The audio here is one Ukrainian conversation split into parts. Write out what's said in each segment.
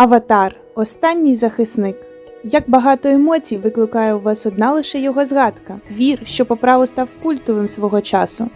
Аватар останній захисник. Як багато емоцій викликає у вас одна лише його згадка, твір, що по праву став культовим свого часу.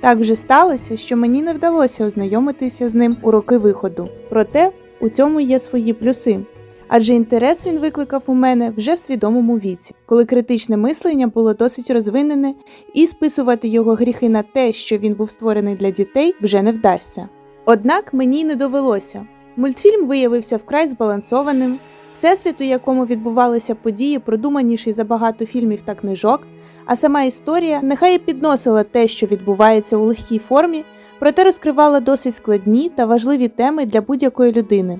Так вже сталося, що мені не вдалося ознайомитися з ним у роки виходу. Проте у цьому є свої плюси. Адже інтерес він викликав у мене вже в свідомому віці, коли критичне мислення було досить розвинене, і списувати його гріхи на те, що він був створений для дітей, вже не вдасться. Однак мені й не довелося. Мультфільм виявився вкрай збалансованим, всесвіт, у якому відбувалися події, продуманіший за багато фільмів та книжок, а сама історія нехай і підносила те, що відбувається у легкій формі, проте розкривала досить складні та важливі теми для будь-якої людини.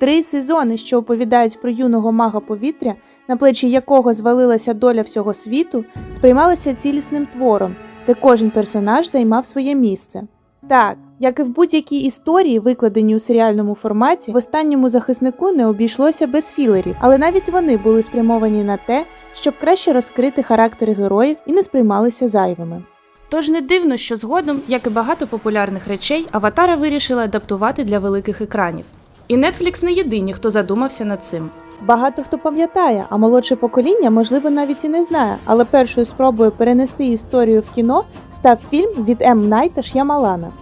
Три сезони, що оповідають про юного мага повітря, на плечі якого звалилася доля всього світу, сприймалися цілісним твором, де кожен персонаж займав своє місце. Так, як і в будь-якій історії, викладеній у серіальному форматі, в останньому захиснику не обійшлося без філерів, але навіть вони були спрямовані на те, щоб краще розкрити характери героїв і не сприймалися зайвими. Тож не дивно, що згодом, як і багато популярних речей, аватара вирішили адаптувати для великих екранів. І Netflix не єдині, хто задумався над цим. Багато хто пам'ятає, а молодше покоління, можливо, навіть і не знає, але першою спробою перенести історію в кіно став фільм від М. Найта Ш'ямалана.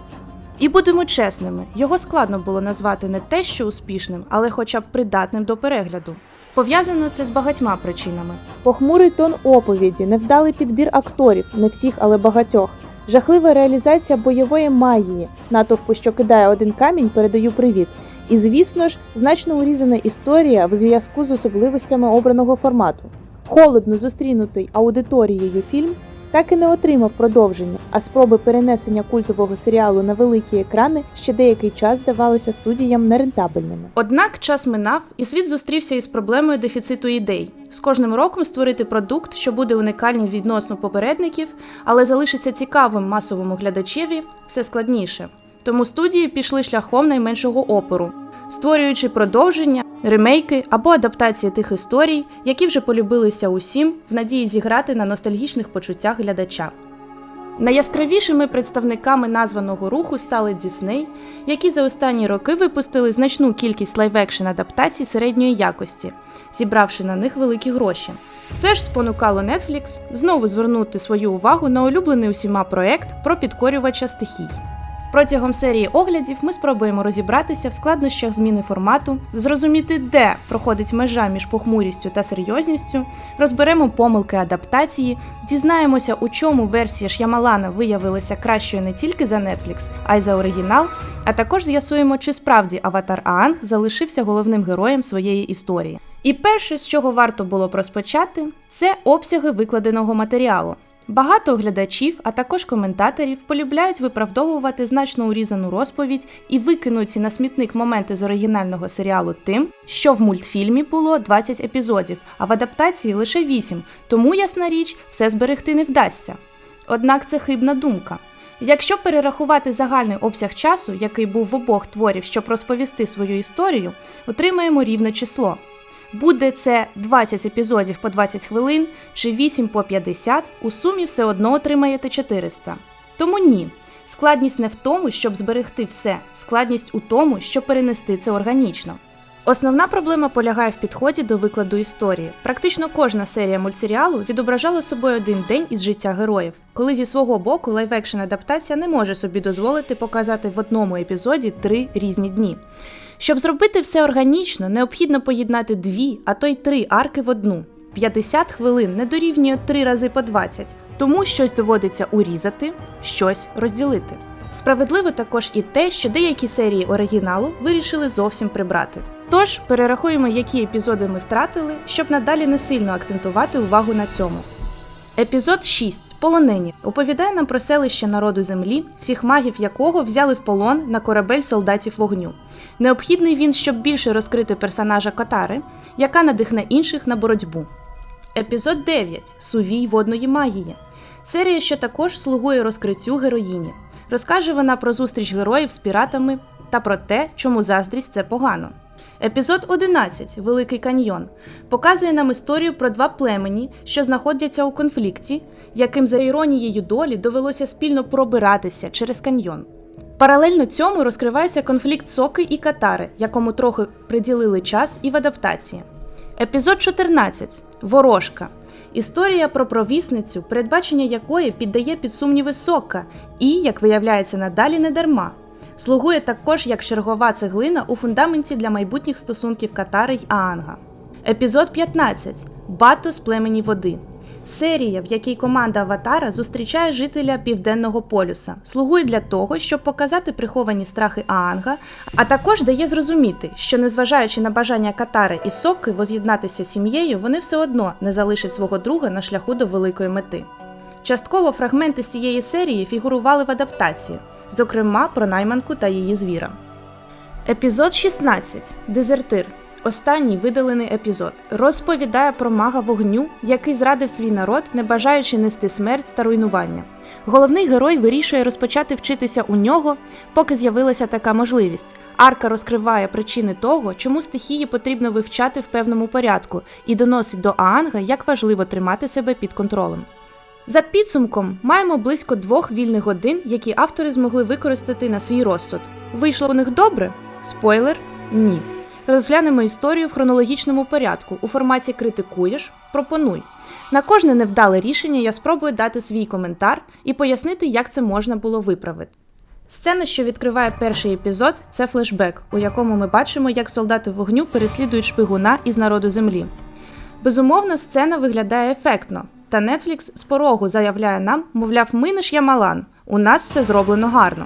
І будемо чесними, його складно було назвати не те, що успішним, але хоча б придатним до перегляду. Пов'язано це з багатьма причинами. Похмурий тон оповіді, невдалий підбір акторів, не всіх, але багатьох, жахлива реалізація бойової магії, натовпу, що кидає один камінь, передаю привіт. І, звісно ж, значно урізана історія в зв'язку з особливостями обраного формату. Холодно зустрінутий аудиторією фільм так і не отримав продовження, а спроби перенесення культового серіалу на великі екрани ще деякий час здавалися студіям нерентабельними. Однак час минав, і світ зустрівся із проблемою дефіциту ідей. З кожним роком створити продукт, що буде унікальним відносно попередників, але залишиться цікавим масовому глядачеві, все складніше. Тому студії пішли шляхом найменшого опору, створюючи продовження, ремейки або адаптації тих історій, які вже полюбилися усім, в надії зіграти на ностальгічних почуттях глядача. Найяскравішими представниками названого руху стали Disney, які за останні роки випустили значну кількість лайв-екшн адаптацій середньої якості, зібравши на них великі гроші. Це ж спонукало Netflix знову звернути свою увагу на улюблений усіма проект про підкорювача стихій. Протягом серії оглядів ми спробуємо розібратися в складнощах зміни формату, зрозуміти, де проходить межа між похмурістю та серйозністю, розберемо помилки адаптації, дізнаємося, у чому версія Ш'ямалана виявилася кращою не тільки за Netflix, а й за оригінал, а також з'ясуємо, чи справді Аватар Аанг залишився головним героєм своєї історії. І перше, з чого варто було б розпочати, це обсяги викладеного матеріалу. Багато глядачів, а також коментаторів полюбляють виправдовувати значно урізану розповідь і викинуті на смітник моменти з оригінального серіалу тим, що в мультфільмі було 20 епізодів, а в адаптації лише 8, тому ясна річ, все зберегти не вдасться. Однак це хибна думка. Якщо перерахувати загальний обсяг часу, який був в обох творів, щоб розповісти свою історію, отримаємо рівне число. Буде це 20 епізодів по 20 хвилин чи 8 по 50, у сумі все одно отримаєте 400. Тому ні. Складність не в тому, щоб зберегти все, складність у тому, щоб перенести це органічно. Основна проблема полягає в підході до викладу історії. Практично кожна серія мультсеріалу відображала собою один день із життя героїв, коли зі свого боку лайв-екшн адаптація не може собі дозволити показати в одному епізоді три різні дні. Щоб зробити все органічно, необхідно поєднати дві, а то й три арки в одну. 50 хвилин не дорівнює 3 рази по 20, тому щось доводиться урізати, щось розділити. Справедливо також і те, що деякі серії оригіналу вирішили зовсім прибрати. Тож перерахуємо, які епізоди ми втратили, щоб надалі не сильно акцентувати увагу на цьому. Епізод 6. Полонені оповідає нам про селище народу землі, всіх магів якого взяли в полон на корабель солдатів вогню. Необхідний він, щоб більше розкрити персонажа Катари, яка надихне інших на боротьбу. Епізод 9. Сувій водної магії. Серія, що також слугує розкриттю героїні. Розкаже вона про зустріч героїв з піратами та про те, чому заздрість це погано. Епізод 11 Великий каньйон показує нам історію про два племені, що знаходяться у конфлікті, яким за іронією долі довелося спільно пробиратися через каньйон. Паралельно цьому розкривається конфлікт Соки і Катари, якому трохи приділили час і в адаптації. Епізод 14. Ворожка. Історія про провісницю, передбачення якої піддає під сумніви Сока, і, як виявляється надалі, не дарма. Слугує також як чергова цеглина у фундаменті для майбутніх стосунків Катари й Аанга. Епізод 15. Бато з племені води. Серія, в якій команда Аватара зустрічає жителя Південного полюса, слугує для того, щоб показати приховані страхи Аанга, а також дає зрозуміти, що незважаючи на бажання Катари і Соки воз'єднатися сім'єю, вони все одно не залишать свого друга на шляху до великої мети. Частково фрагменти з цієї серії фігурували в адаптації, зокрема про найманку та її звіра. Епізод 16. Дезертир. Останній видалений епізод розповідає про мага вогню, який зрадив свій народ, не бажаючи нести смерть та руйнування. Головний герой вирішує розпочати вчитися у нього, поки з'явилася така можливість. Арка розкриває причини того, чому стихії потрібно вивчати в певному порядку, і доносить до Аанга, як важливо тримати себе під контролем. За підсумком маємо близько двох вільних годин, які автори змогли використати на свій розсуд. Вийшло у них добре? Спойлер ні. Розглянемо історію в хронологічному порядку у форматі критикуєш, пропонуй. На кожне невдале рішення я спробую дати свій коментар і пояснити, як це можна було виправити. Сцена, що відкриває перший епізод, це флешбек, у якому ми бачимо, як солдати вогню переслідують шпигуна із народу землі. Безумовно, сцена виглядає ефектно, та Netflix з порогу заявляє нам, мовляв, ми не Ямалан, у нас все зроблено гарно.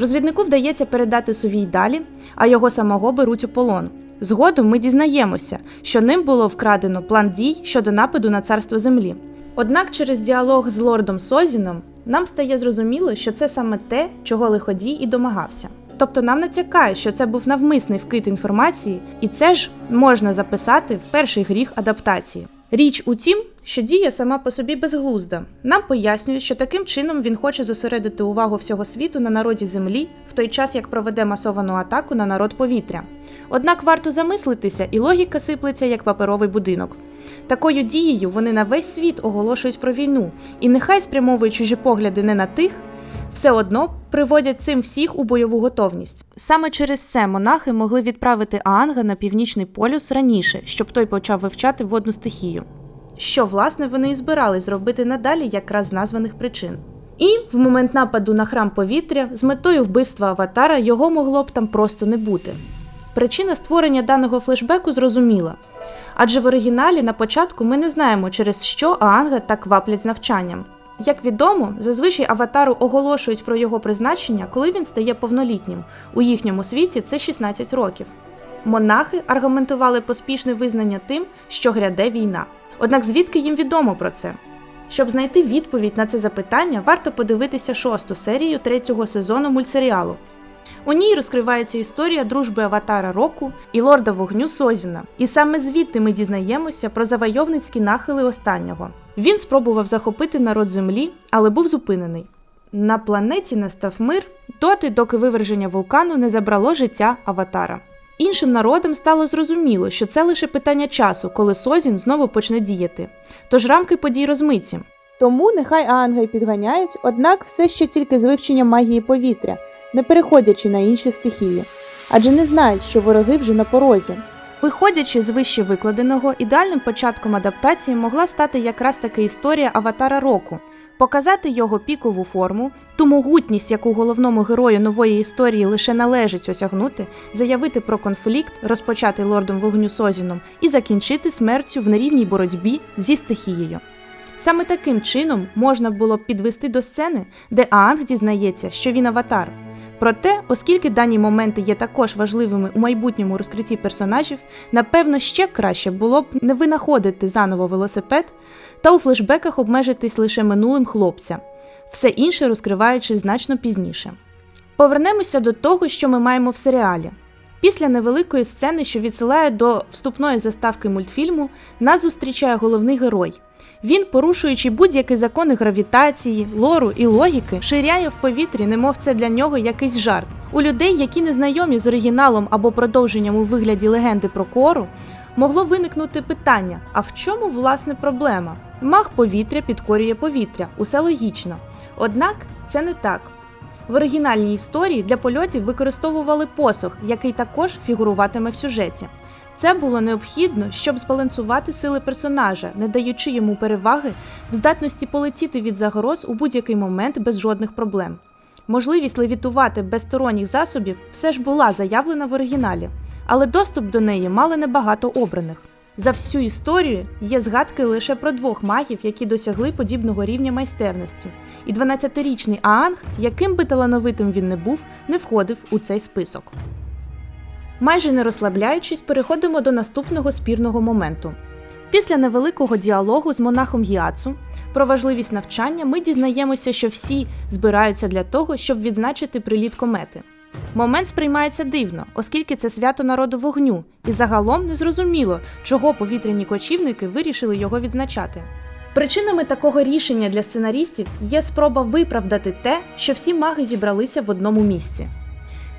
Розвіднику вдається передати сувій далі, а його самого беруть у полон. Згодом ми дізнаємося, що ним було вкрадено план дій щодо нападу на царство землі. Однак через діалог з лордом Созіном нам стає зрозуміло, що це саме те, чого лиходій і домагався. Тобто нам натякає, що це був навмисний вкид інформації, і це ж можна записати в перший гріх адаптації. Річ у тім, що дія сама по собі безглузда. Нам пояснюють, що таким чином він хоче зосередити увагу всього світу на народі землі, в той час як проведе масовану атаку на народ повітря. Однак варто замислитися, і логіка сиплеться як паперовий будинок. Такою дією вони на весь світ оголошують про війну, і нехай спрямовують чужі погляди не на тих, все одно приводять цим всіх у бойову готовність. Саме через це монахи могли відправити Аанга на північний полюс раніше, щоб той почав вивчати водну стихію. Що, власне, вони і збирались зробити надалі якраз з названих причин. І в момент нападу на храм повітря з метою вбивства аватара його могло б там просто не бути. Причина створення даного флешбеку зрозуміла. Адже в оригіналі на початку ми не знаємо, через що Аанга так ваплять з навчанням. Як відомо, зазвичай аватару оголошують про його призначення, коли він стає повнолітнім. У їхньому світі це 16 років. Монахи аргументували поспішне визнання тим, що гряде війна. Однак звідки їм відомо про це? Щоб знайти відповідь на це запитання, варто подивитися шосту серію третього сезону мультсеріалу. У ній розкривається історія дружби аватара Року і лорда вогню Созіна. І саме звідти ми дізнаємося про завойовницькі нахили останнього. Він спробував захопити народ землі, але був зупинений. На планеті настав мир доти, доки виверження вулкану не забрало життя аватара. Іншим народам стало зрозуміло, що це лише питання часу, коли Созін знову почне діяти. Тож рамки подій розмиті. Тому нехай Аанга й підганяють, однак все ще тільки з вивченням магії повітря, не переходячи на інші стихії, адже не знають, що вороги вже на порозі. Виходячи з вище викладеного, ідеальним початком адаптації могла стати якраз таки історія аватара року, показати його пікову форму, ту могутність, яку головному герою нової історії лише належить осягнути, заявити про конфлікт, розпочатий лордом вогню Созіном, і закінчити смертю в нерівній боротьбі зі стихією. Саме таким чином можна було б підвести до сцени, де Аанг дізнається, що він аватар. Проте, оскільки дані моменти є також важливими у майбутньому розкритті персонажів, напевно, ще краще було б не винаходити заново велосипед та у флешбеках обмежитись лише минулим хлопця, все інше розкриваючи значно пізніше. Повернемося до того, що ми маємо в серіалі. Після невеликої сцени, що відсилає до вступної заставки мультфільму, нас зустрічає головний герой. Він, порушуючи будь-які закони гравітації, лору і логіки, ширяє в повітрі, немов це для нього якийсь жарт. У людей, які не знайомі з оригіналом або продовженням у вигляді легенди про кору, могло виникнути питання: а в чому власне проблема? Маг повітря підкорює повітря, усе логічно. Однак це не так. В оригінальній історії для польотів використовували посох, який також фігуруватиме в сюжеті. Це було необхідно, щоб збалансувати сили персонажа, не даючи йому переваги в здатності полетіти від загроз у будь-який момент без жодних проблем. Можливість левітувати без сторонніх засобів все ж була заявлена в оригіналі, але доступ до неї мали небагато обраних. За всю історію є згадки лише про двох магів, які досягли подібного рівня майстерності, і 12-річний Аанг, яким би талановитим він не був, не входив у цей список. Майже не розслабляючись, переходимо до наступного спірного моменту. Після невеликого діалогу з монахом Гіацу про важливість навчання ми дізнаємося, що всі збираються для того, щоб відзначити приліт комети. Момент сприймається дивно, оскільки це свято народу вогню, і загалом незрозуміло, чого повітряні кочівники вирішили його відзначати. Причинами такого рішення для сценарістів є спроба виправдати те, що всі маги зібралися в одному місці.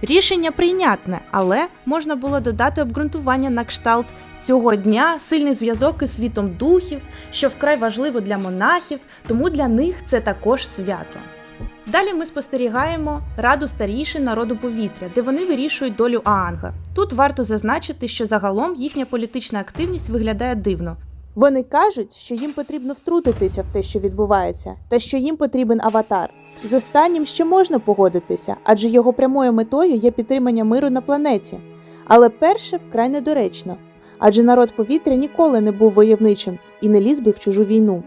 Рішення прийнятне, але можна було додати обґрунтування на кшталт цього дня сильний зв'язок із світом духів, що вкрай важливо для монахів, тому для них це також свято. Далі ми спостерігаємо раду старішин народу повітря, де вони вирішують долю Аанга. Тут варто зазначити, що загалом їхня політична активність виглядає дивно. Вони кажуть, що їм потрібно втрутитися в те, що відбувається, та що їм потрібен аватар. З останнім ще можна погодитися, адже його прямою метою є підтримання миру на планеті. Але перше вкрай недоречно, адже народ повітря ніколи не був войовничим і не ліз би в чужу війну.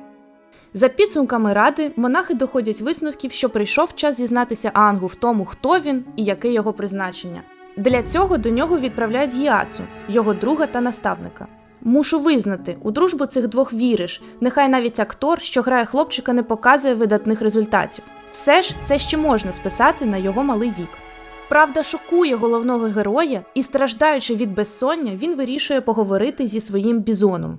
За підсумками ради, монахи доходять висновків, що прийшов час зізнатися Ангу в тому, хто він і яке його призначення. Для цього до нього відправляють Гіацу, його друга та наставника. Мушу визнати, у дружбу цих двох віриш. Нехай навіть актор, що грає хлопчика, не показує видатних результатів. Все ж це ще можна списати на його малий вік. Правда шокує головного героя, і, страждаючи від безсоння, він вирішує поговорити зі своїм бізоном.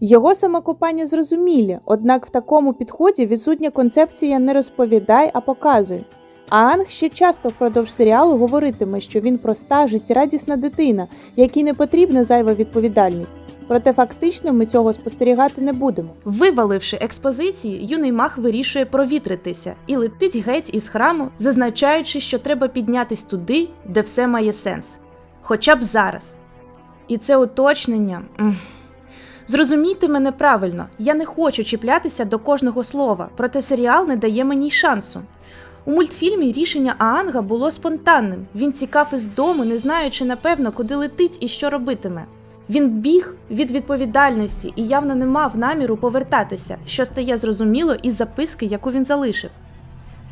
Його самокопання зрозумілі, однак в такому підході відсутня концепція не розповідай, а показуй. А Анг ще часто впродовж серіалу говоритиме, що він проста, життєрадісна дитина, якій не потрібна зайва відповідальність. Проте фактично ми цього спостерігати не будемо. Виваливши експозиції, юний маг вирішує провітритися і летить геть із храму, зазначаючи, що треба піднятись туди, де все має сенс. Хоча б зараз. І це уточнення. Зрозумійте мене правильно, я не хочу чіплятися до кожного слова, проте серіал не дає мені шансу. У мультфільмі рішення Аанга було спонтанним. Він тікав із дому, не знаючи напевно, куди летить і що робитиме. Він біг від відповідальності і явно не мав наміру повертатися, що стає зрозуміло із записки, яку він залишив.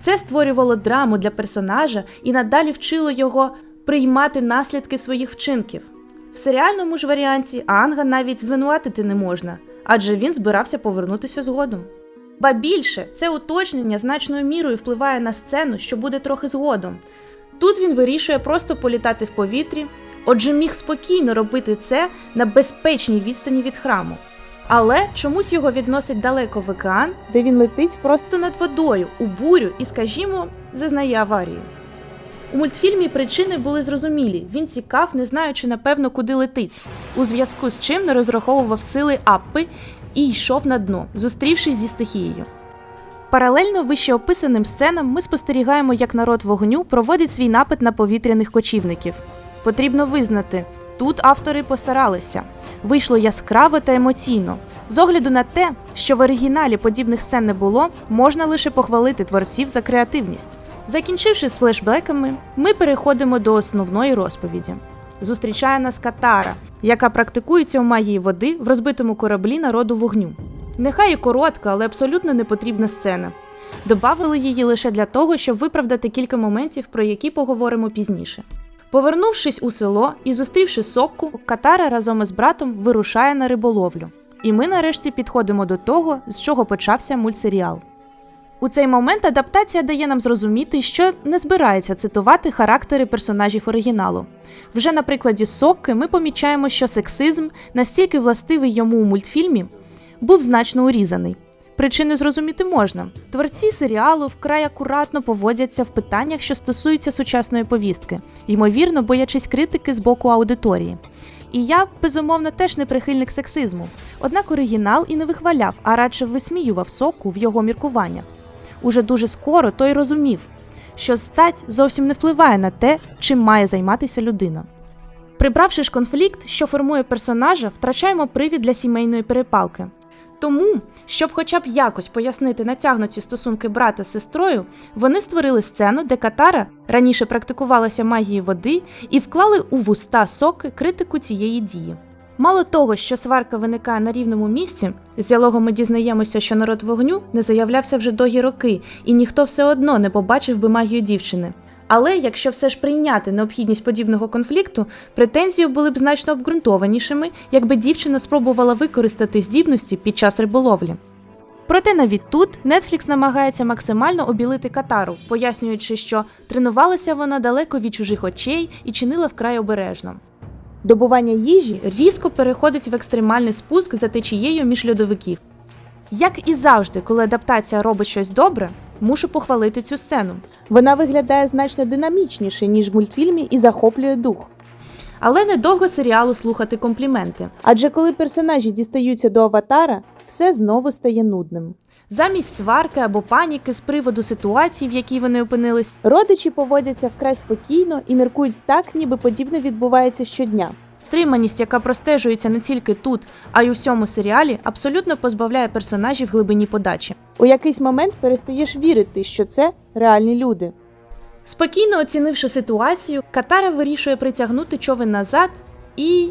Це створювало драму для персонажа і надалі вчило його приймати наслідки своїх вчинків. В серіальному ж варіанті Анга навіть звинуватити не можна, адже він збирався повернутися згодом. Ба більше, це уточнення значною мірою впливає на сцену, що буде трохи згодом. Тут він вирішує просто політати в повітрі, отже, міг спокійно робити це на безпечній відстані від храму. Але чомусь його відносить далеко в океан, Де він летить просто над водою, у бурю і, скажімо, зазнає аварії. У мультфільмі причини були зрозумілі. Він тікав, не знаючи напевно, куди летить, у зв'язку з чим не розраховував сили Аппи і йшов на дно, зустрівшись зі стихією. Паралельно вище описаним сценам ми спостерігаємо, як народ вогню проводить свій напад на повітряних кочівників. Потрібно визнати, тут автори постаралися. Вийшло яскраво та емоційно. З огляду на те, що в оригіналі подібних сцен не було, можна лише похвалити творців за креативність. Закінчивши з флешбеками, ми переходимо до основної розповіді. Зустрічає нас Катара, яка практикується у магії води в розбитому кораблі народу вогню. Нехай і коротка, але абсолютно непотрібна сцена. Добавили її лише для того, щоб виправдати кілька моментів, про які поговоримо пізніше. Повернувшись у село і зустрівши сокку, Катара разом із братом вирушає на риболовлю. І ми нарешті підходимо до того, з чого почався мультсеріал. У цей момент адаптація дає нам зрозуміти, що не збирається цитувати характери персонажів оригіналу. Вже на прикладі Сокки ми помічаємо, що сексизм, настільки властивий йому у мультфільмі, був значно урізаний. Причини зрозуміти можна. Творці серіалу вкрай акуратно поводяться в питаннях, що стосуються сучасної повістки, ймовірно, боячись критики з боку аудиторії. І я, безумовно, теж не прихильник сексизму. Однак оригінал і не вихваляв, а радше висміював соку в його міркуваннях. Уже дуже скоро той розумів, що стать зовсім не впливає на те, чим має займатися людина. Прибравши ж конфлікт, що формує персонажа, втрачаємо привід для сімейної перепалки. Тому, щоб хоча б якось пояснити натягнуті стосунки брата з сестрою, вони створили сцену, де Катара раніше практикувалася магії води і вклали у вуста соки критику цієї дії. Мало того, що сварка виникає на рівному місці, з діалогу ми дізнаємося, що народ вогню не заявлявся вже довгі роки, і ніхто все одно не побачив би магію дівчини. Але якщо все ж прийняти необхідність подібного конфлікту, претензії були б значно обґрунтованішими, якби дівчина спробувала використати здібності під час риболовлі. Проте навіть тут Netflix намагається максимально обілити катару, пояснюючи, що тренувалася вона далеко від чужих очей і чинила вкрай обережно. Добування їжі Різко переходить в екстремальний спуск за течією між льодовиків. Як і завжди, коли адаптація робить щось добре, мушу похвалити цю сцену. вона виглядає значно динамічніше, ніж в мультфільмі, і захоплює дух. Але недовго серіалу слухати компліменти. Адже коли персонажі дістаються до аватара, все знову стає нудним. Замість сварки або паніки з приводу ситуації, в якій вони опинились, Родичі поводяться вкрай спокійно і міркують так, ніби подібне відбувається щодня. Стриманість, яка простежується не тільки тут, а й у всьому серіалі, абсолютно позбавляє персонажів глибині подачі. У якийсь момент перестаєш вірити, що це реальні люди. Спокійно оцінивши ситуацію, Катара вирішує притягнути човен назад і.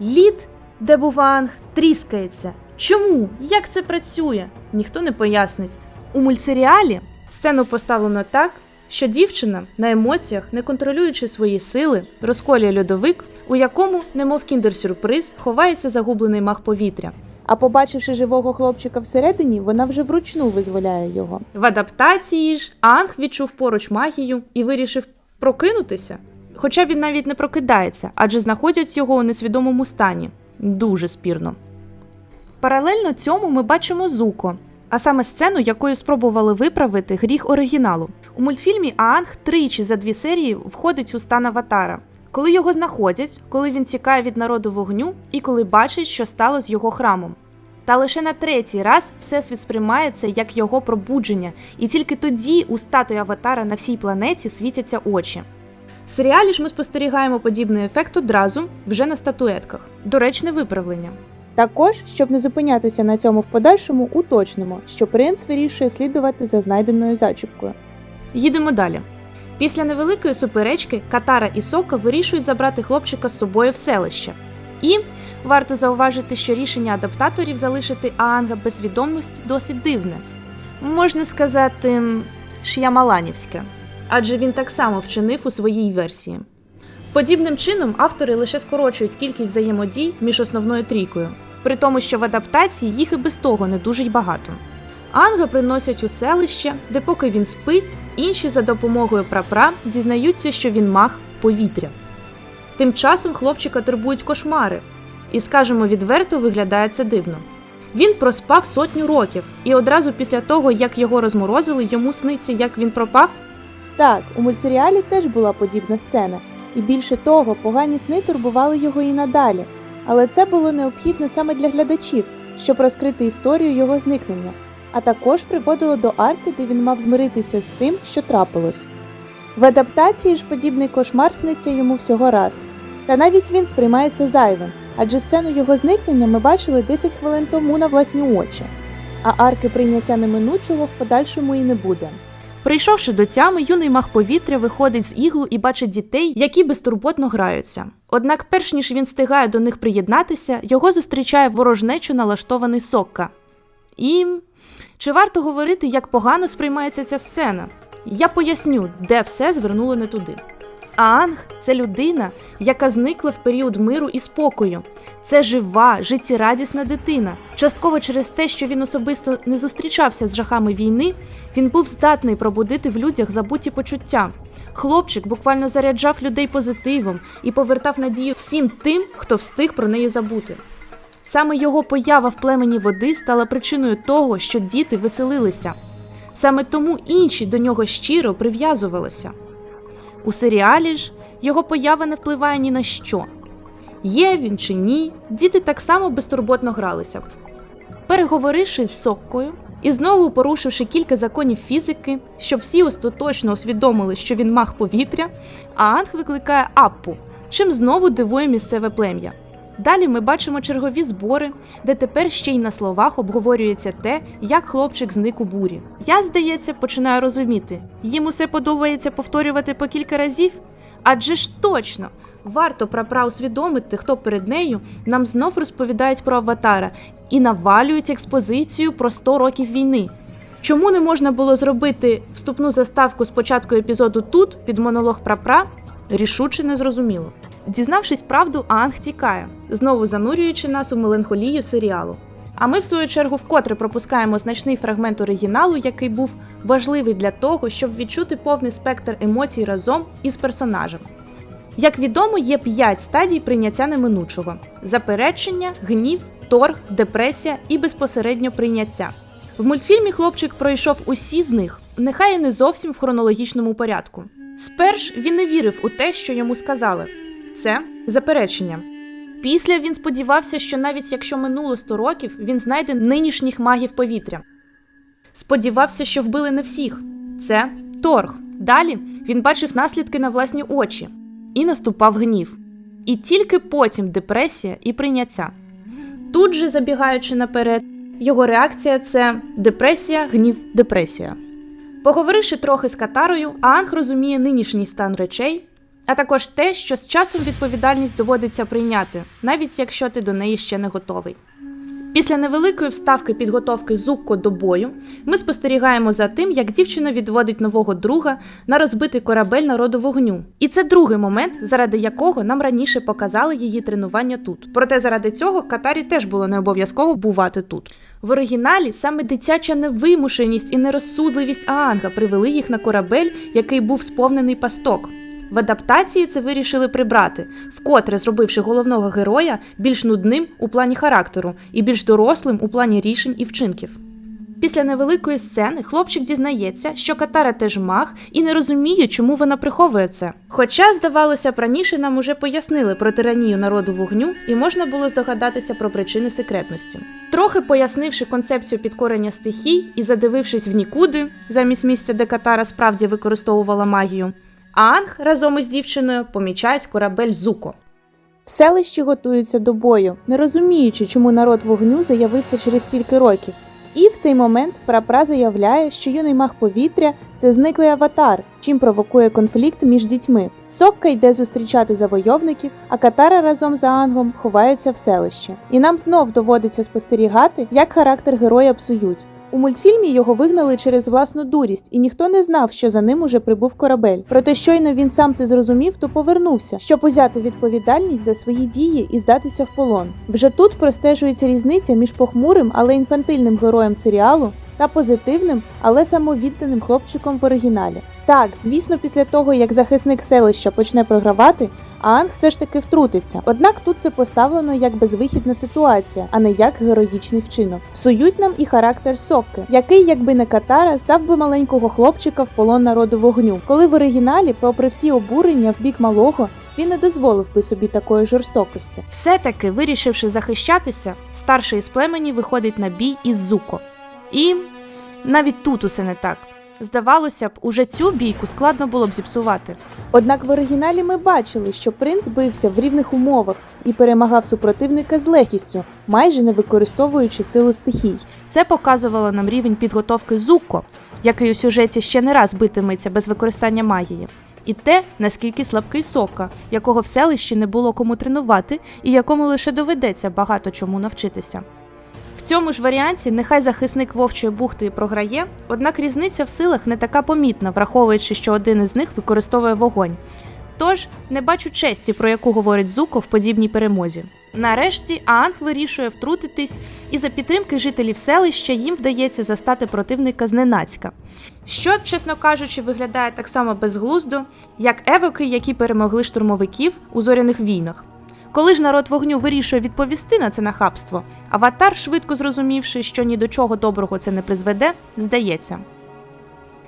лід, де Буванг, тріскається. Чому? Як це працює? Ніхто не пояснить. У мультсеріалі сцену поставлено так, що дівчина на емоціях, не контролюючи свої сили, розколює льодовик, у якому, немов кіндер-сюрприз, ховається загублений мах повітря. А побачивши живого хлопчика всередині, вона вже вручну визволяє його. В адаптації ж Анг відчув поруч магію і вирішив прокинутися. Хоча він навіть не прокидається, адже знаходять його у несвідомому стані. Дуже спірно. Паралельно цьому ми бачимо Зуко, а саме сцену, якою спробували виправити гріх оригіналу. У мультфільмі Аанг тричі за дві серії входить у стан аватара. Коли його знаходять, коли він тікає від народу вогню і коли бачить, що стало з його храмом. Та лише на третій раз всесвіт сприймається як його пробудження, і тільки тоді у статуї аватара на всій планеті світяться очі. В серіалі ж ми спостерігаємо подібний ефект одразу вже на статуетках. Доречне виправлення. Також, щоб не зупинятися на цьому в подальшому, уточнимо, що принц вирішує слідувати за знайденою зачіпкою. Їдемо далі. Після невеликої суперечки Катара і Сока вирішують забрати хлопчика з собою в селище. І варто зауважити, що рішення адаптаторів залишити Аанга без відомості досить дивне. Можна сказати, ш'ямаланівське, адже він так само вчинив у своїй версії. Подібним чином автори лише скорочують кількість взаємодій між основною трійкою, при тому, що в адаптації їх і без того не дуже й багато. Анга приносять у селище, де поки він спить, інші за допомогою прапра дізнаються, що він маг повітря. Тим часом хлопчика турбують кошмари, і, скажемо відверто, виглядає це дивно. Він проспав сотню років, і одразу після того, як його розморозили, йому сниться, як він пропав. Так, у мультсеріалі теж була подібна сцена, і більше того, погані сни турбували його і надалі. Але це було необхідно саме для глядачів, щоб розкрити історію його зникнення, а також приводило до арки, де він мав змиритися з тим, що трапилось. В адаптації ж подібний кошмар сниться йому всього раз, та навіть він сприймається зайвим, адже сцену його зникнення ми бачили 10 хвилин тому на власні очі, а арки прийняття неминучого в подальшому і не буде. Прийшовши до тями, юний мах повітря виходить з іглу і бачить дітей, які безтурботно граються. Однак, перш ніж він встигає до них приєднатися, його зустрічає ворожнечу налаштований сокка. І чи варто говорити, як погано сприймається ця сцена? Я поясню, де все звернуло не туди. Аанг це людина, яка зникла в період миру і спокою. Це жива, життєрадісна дитина. Частково через те, що він особисто не зустрічався з жахами війни, він був здатний пробудити в людях забуті почуття. Хлопчик буквально заряджав людей позитивом і повертав надію всім тим, хто встиг про неї забути. Саме його поява в племені води стала причиною того, що діти веселилися. Саме тому інші до нього щиро прив'язувалися. У серіалі ж його поява не впливає ні на що. Є він чи ні, діти так само безтурботно гралися б. Переговоривши з Соккою, І знову, порушивши кілька законів фізики, щоб всі остаточно усвідомили, що він мах повітря, Аанг викликає Аппу, чим знову дивує місцеве плем'я. Далі ми бачимо чергові збори, де тепер ще й на словах обговорюється те, як хлопчик зник у бурі. Я, здається, починаю розуміти, їм усе подобається повторювати по кілька разів. Адже ж точно варто прапра усвідомити, хто перед нею, нам знов розповідають про аватара і навалюють експозицію про 100 років війни. Чому не можна було зробити вступну заставку з початку епізоду тут, під монолог прапра, рішуче незрозуміло. Дізнавшись правду, Аанг тікає, знову занурюючи нас у меланхолію серіалу. А ми, в свою чергу, вкотре пропускаємо значний фрагмент оригіналу, який був важливий для того, щоб відчути повний спектр емоцій разом із персонажем. Як відомо, є п'ять стадій прийняття неминучого: заперечення, гнів, торг, депресія і безпосередньо прийняття. В мультфільмі хлопчик пройшов усі з них, нехай і не зовсім в хронологічному порядку. Сперш він не вірив у те, що йому сказали. Це заперечення. Після він сподівався, що навіть якщо минуло 100 років, він знайде нинішніх магів повітря. Сподівався, що вбили не всіх. Це торг. Далі він бачив наслідки на власні очі і наступав гнів. І тільки потім депресія і прийняття. Тут же, забігаючи наперед, його реакція це депресія, гнів, депресія. Поговоривши трохи з Катарою, Аанг розуміє нинішній стан речей, а також те, що з часом відповідальність доводиться прийняти, навіть якщо ти до неї ще не готовий. Після невеликої вставки підготовки Зукко до бою ми спостерігаємо за тим, як дівчина відводить нового друга на розбитий корабель народу вогню. І це другий момент, заради якого нам раніше показали її тренування тут. Проте заради цього Катарі теж було не обов'язково бувати тут. В оригіналі саме дитяча невимушеність і нерозсудливість Аанга привели їх на корабель, який був сповнений пасток. В адаптації це вирішили прибрати, вкотре зробивши головного героя більш нудним у плані характеру і більш дорослим у плані рішень і вчинків. Після невеликої сцени хлопчик дізнається, що Катара теж маг і не розуміє, чому вона приховує це. Хоча, здавалося б, раніше нам уже пояснили про тиранію народу вогню, і можна було здогадатися про причини секретності. Трохи пояснивши концепцію підкорення стихій і задивившись в нікуди, замість місця, де Катара справді використовувала магію, Аанг разом із дівчиною помічають корабель Зуко. В селищі готуються до бою, не розуміючи, чому народ вогню заявився через стільки років. І в цей момент прапра заявляє, що юний маг повітря це зниклий аватар, чим провокує конфлікт між дітьми. Сокка йде зустрічати завойовників, а Катара разом з Аангом ховаються в селище. І нам знов доводиться спостерігати, як характер героя псують. У мультфільмі його вигнали через власну дурість, і ніхто не знав, що за ним уже прибув корабель. Проте щойно він сам це зрозумів, то повернувся, щоб узяти відповідальність за свої дії і здатися в полон. Вже тут простежується різниця між похмурим, але інфантильним героєм серіалу та позитивним, але самовідданим хлопчиком в оригіналі. Так, звісно, після того як захисник селища почне програвати, Аанг все ж таки втрутиться. Однак тут це поставлено як безвихідна ситуація, а не як героїчний вчинок. Псують нам і характер Сокки, який, якби не Катара, став би маленького хлопчика в полон народу вогню. Коли в оригіналі, попри всі обурення в бік малого, він не дозволив би собі такої жорстокості. Все-таки, вирішивши захищатися, старший із племені виходить на бій із Зуко. І навіть тут усе не так. Здавалося б, уже цю бійку складно було б зіпсувати. Однак в оригіналі ми бачили, що принц бився в рівних умовах і перемагав супротивника з легкістю, майже не використовуючи силу стихій. Це показувало нам рівень підготовки Зуко, який у сюжеті ще не раз битиметься без використання магії. І те, наскільки слабкий сока, якого в селищі не було кому тренувати, і якому лише доведеться багато чому навчитися. Цьому ж варіанті нехай захисник вовчої бухти і програє, однак різниця в силах не така помітна, враховуючи, що один із них використовує вогонь. Тож не бачу честі, про яку говорить Зуко в подібній перемозі. Нарешті Аанг вирішує втрутитись, і за підтримки жителів селища їм вдається застати противника зненацька. Що, чесно кажучи, виглядає так само безглуздо, як евоки, які перемогли штурмовиків у зоряних війнах. Коли ж народ вогню вирішує відповісти на це нахабство, аватар, швидко зрозумівши, що ні до чого доброго це не призведе, здається.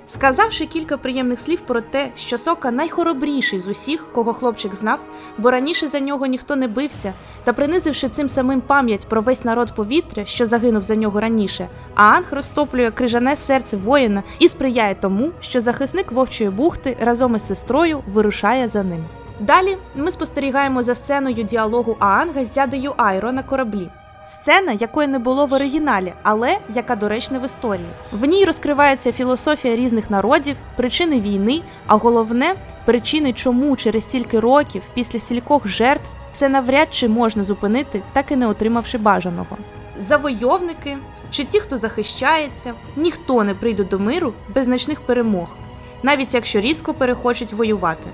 Сказавши кілька приємних слів про те, що сока найхоробріший з усіх, кого хлопчик знав, бо раніше за нього ніхто не бився, та принизивши цим самим пам'ять про весь народ повітря, що загинув за нього раніше, Аанг розтоплює крижане серце воїна і сприяє тому, що захисник вовчої бухти разом із сестрою вирушає за ним. Далі ми спостерігаємо за сценою діалогу Аанга з дядею Айро на кораблі. Сцена, якої не було в оригіналі, але яка доречна в історії. В ній розкривається філософія різних народів, причини війни, а головне причини, чому через стільки років, після стількох жертв, все навряд чи можна зупинити, так і не отримавши бажаного. Завойовники чи ті, хто захищається, ніхто не прийде до миру без значних перемог, навіть якщо різко перехочуть воювати.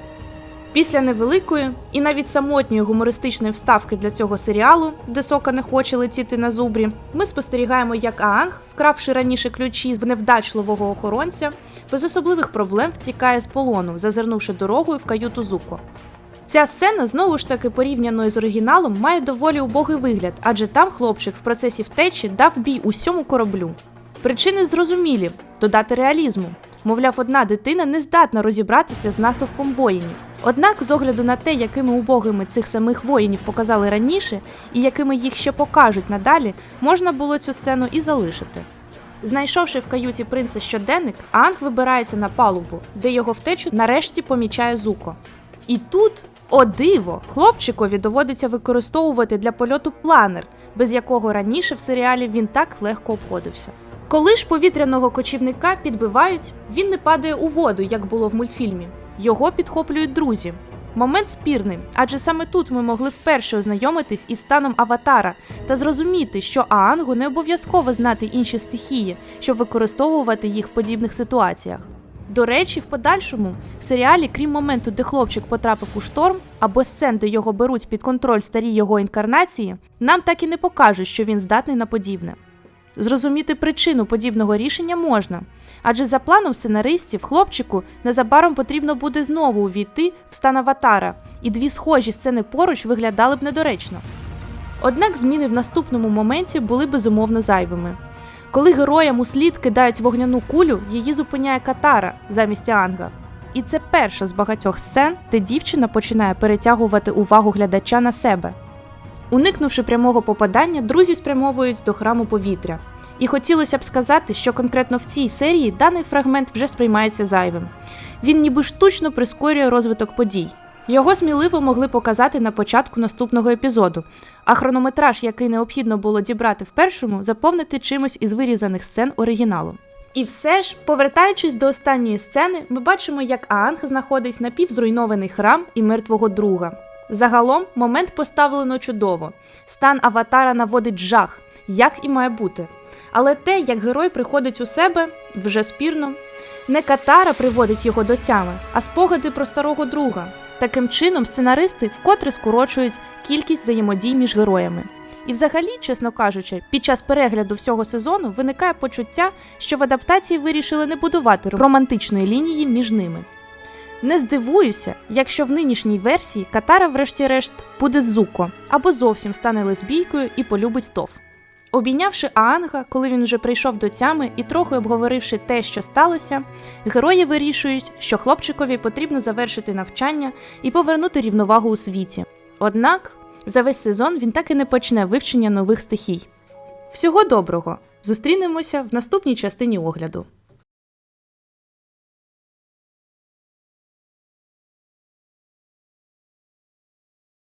Після невеликої і навіть самотньої гумористичної вставки для цього серіалу, де сока не хоче летіти на зубрі, ми спостерігаємо, як Аанг, вкравши раніше ключі з невдачливого охоронця, без особливих проблем втікає з полону, зазирнувши дорогою в каюту Зуко. Ця сцена знову ж таки порівняною з оригіналом має доволі убогий вигляд, адже там хлопчик в процесі втечі дав бій усьому кораблю. Причини зрозумілі додати реалізму. Мовляв, одна дитина не здатна розібратися з натовпом воїнів. Однак, з огляду на те, якими убогими цих самих воїнів показали раніше, і якими їх ще покажуть надалі, можна було цю сцену і залишити. Знайшовши в каюті принца щоденник, Анг вибирається на палубу, де його втечу нарешті помічає Зуко. І тут, о диво, хлопчикові доводиться використовувати для польоту планер, без якого раніше в серіалі він так легко обходився. Коли ж повітряного кочівника підбивають, він не падає у воду, як було в мультфільмі. Його підхоплюють друзі. Момент спірний, адже саме тут ми могли вперше ознайомитись із станом аватара та зрозуміти, що Аангу не обов'язково знати інші стихії, щоб використовувати їх в подібних ситуаціях. До речі, в подальшому в серіалі, крім моменту, де хлопчик потрапив у шторм, або сцен, де його беруть під контроль старі його інкарнації, нам так і не покажуть, що він здатний на подібне. Зрозуміти причину подібного рішення можна, адже за планом сценаристів хлопчику незабаром потрібно буде знову увійти в стан аватара, і дві схожі сцени поруч виглядали б недоречно. Однак зміни в наступному моменті були безумовно зайвими. Коли героям у слід кидають вогняну кулю, її зупиняє Катара замість Анга. І це перша з багатьох сцен, де дівчина починає перетягувати увагу глядача на себе. Уникнувши прямого попадання, друзі спрямовують до храму повітря. І хотілося б сказати, що конкретно в цій серії даний фрагмент вже сприймається зайвим. Він ніби штучно прискорює розвиток подій. Його сміливо могли показати на початку наступного епізоду, а хронометраж, який необхідно було дібрати в першому, заповнити чимось із вирізаних сцен оригіналу. І все ж, повертаючись до останньої сцени, ми бачимо, як Аанг знаходить напівзруйнований храм і мертвого друга. Загалом момент поставлено чудово. Стан аватара наводить жах, як і має бути. Але те, як герой приходить у себе, вже спірно. Не катара приводить його до тями, а спогади про старого друга. Таким чином, сценаристи вкотре скорочують кількість взаємодій між героями. І, взагалі, чесно кажучи, під час перегляду всього сезону виникає почуття, що в адаптації вирішили не будувати романтичної лінії між ними. Не здивуюся, якщо в нинішній версії Катара, врешті-решт, буде Зуко або зовсім стане лесбійкою і полюбить Тов. Обійнявши Аанга, коли він вже прийшов до тями і трохи обговоривши те, що сталося, герої вирішують, що хлопчикові потрібно завершити навчання і повернути рівновагу у світі. Однак за весь сезон він так і не почне вивчення нових стихій. Всього доброго! Зустрінемося в наступній частині огляду.